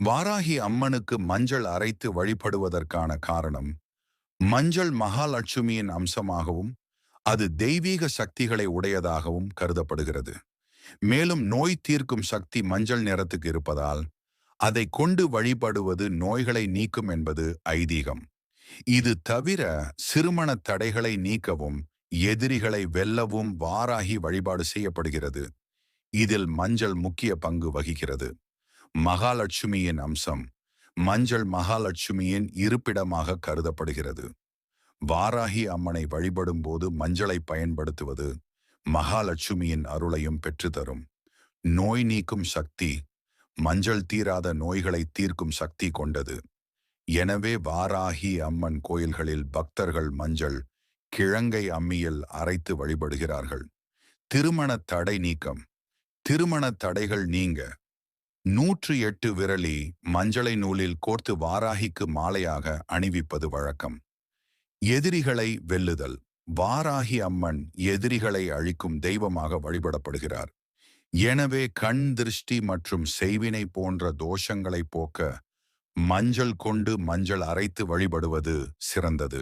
வாராகி அம்மனுக்கு மஞ்சள் அரைத்து வழிபடுவதற்கான காரணம் மஞ்சள் மகாலட்சுமியின் அம்சமாகவும் அது தெய்வீக சக்திகளை உடையதாகவும் கருதப்படுகிறது. மேலும் நோய் தீர்க்கும் சக்தி மஞ்சள் நிறத்துக்கு இருப்பதால் அதை கொண்டு வழிபடுவது நோய்களை நீக்கும் என்பது ஐதீகம். இது தவிர சிறுமண தடைகளை நீக்கவும் எதிரிகளை வெல்லவும் வாராகி வழிபாடு செய்யப்படுகிறது. இதில் மஞ்சள் முக்கிய பங்கு வகிக்கிறது. மகாலட்சுமியின் அம்சம் மஞ்சள் மகாலட்சுமியின் இருப்பிடமாக கருதப்படுகிறது. வாராகி அம்மனை வழிபடும் போது மஞ்சளை பயன்படுத்துவது மகாலட்சுமியின் அருளையும் பெற்றுத்தரும். நோய் நீக்கும் சக்தி மஞ்சள் தீராத நோய்களை தீர்க்கும் சக்தி கொண்டது. எனவே வாராகி அம்மன் கோயில்களில் பக்தர்கள் மஞ்சள் கிழங்கை அம்மியில் அரைத்து வழிபடுகிறார்கள். திருமண தடை நீக்கம் திருமண தடைகள் நீங்க நூற்று எட்டு விரலி மஞ்சளை நூலில் கோர்த்து வாராகிக்கு மாலையாக அணிவிப்பது வழக்கம். எதிரிகளை வெல்லுதல். வாராகி அம்மன் எதிரிகளை அழிக்கும் தெய்வமாக வழிபடப்படுகிறார். எனவே கண் திருஷ்டி மற்றும் செய்வினை போன்ற தோஷங்களை போக்க மஞ்சள் கொண்டு மஞ்சள் அரைத்து வழிபடுவது சிறந்தது.